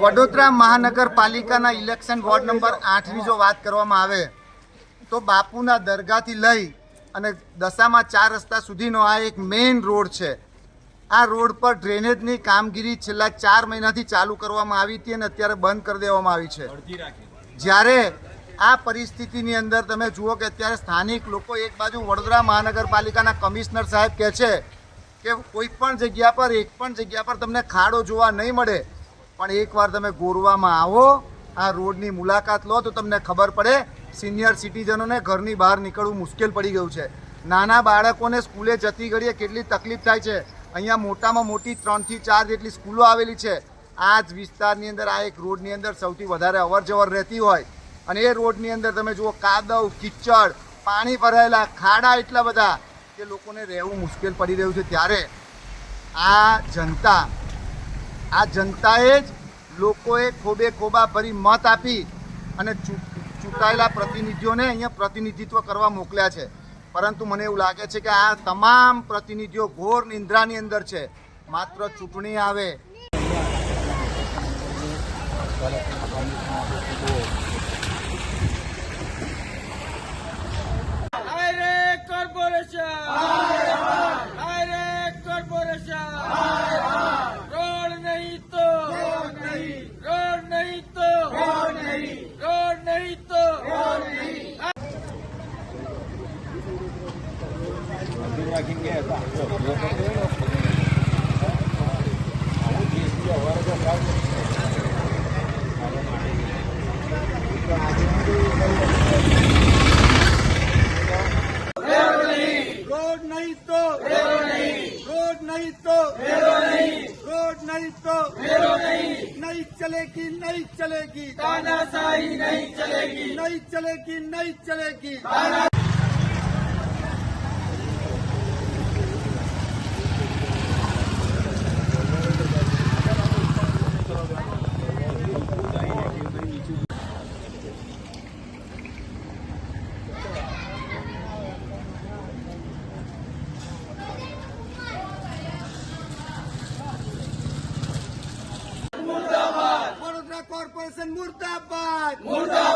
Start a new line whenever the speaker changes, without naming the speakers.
વડોદરા મહાનગરપાલિકાના election ward number આઠની જો વાત કરવામાં આવે, તો બાપુના દરગાહથી લઈ અને દશામાં ચાર રસ્તા સુધીનો આ એક મેઇન રોડ છે. આ રોડ પર ડ્રેનેજની કામગીરી છેલ્લા ચાર મહિનાથી ચાલુ કરવામાં આવી હતી અને અત્યારે બંધ કરી દેવામાં આવી છે. જ્યારે આ પરિસ્થિતિની અંદર તમે જુઓ કે અત્યારે સ્થાનિક લોકો એક બાજુ વડોદરા મહાનગરપાલિકાના કમિશનર સાહેબ કહે છે કે કોઈ પણ જગ્યા પર, એક પણ જગ્યા પર તમને ખાડો જોવા નહીં મળે. પણ એકવાર તમે ગોરવામાં આવો, આ રોડની મુલાકાત લો, તો તમને ખબર પડે સિનિયર સિટીઝનોને ઘરની બહાર નીકળવું મુશ્કેલ પડી ગયું છે. નાના બાળકોને સ્કૂલે જતી ઘડીએ કેટલી તકલીફ થાય છે. અહીંયા મોટામાં મોટી ત્રણથી ચાર જેટલી સ્કૂલો આવેલી છે. આ જ વિસ્તારની અંદર, આ એક રોડની અંદર સૌથી વધારે અવર જવર રહેતી હોય. અને એ રોડની અંદર તમે જુઓ કાદવ, કિચડ, પાણી ભરાયેલા, ખાડા એટલા બધા કે લોકોને રહેવું મુશ્કેલ પડી રહ્યું છે. ત્યારે આ જનતા, આ જનતાએ જ લોકોએ ખોબે ખોબા ભરી મત આપી અને ચૂંટાયેલા પ્રતિનિધિઓને અહીંયા પ્રતિનિધિત્વ કરવા મોકલ્યા છે. પરંતુ મને એવું લાગે છે કે આ તમામ પ્રતિનિધિઓ ઘોર નિંદ્રાની અંદર છે. માત્ર ચૂંટણી આવે.
Direct corporation! Direct corporation! Road નહીં તો રોડ નહીં તો રોડ નહીં તો
રોડ નહીં તો રોડ નહીં તો રોડ નહીં તો નહીં ચલેગી નહીં ચલેગી
તાનાશાહી નહીં ચલેગી
નહીં ચલેગી નહીં कॉर्पोरेशन मुर्दाबाद मुर्दाबाद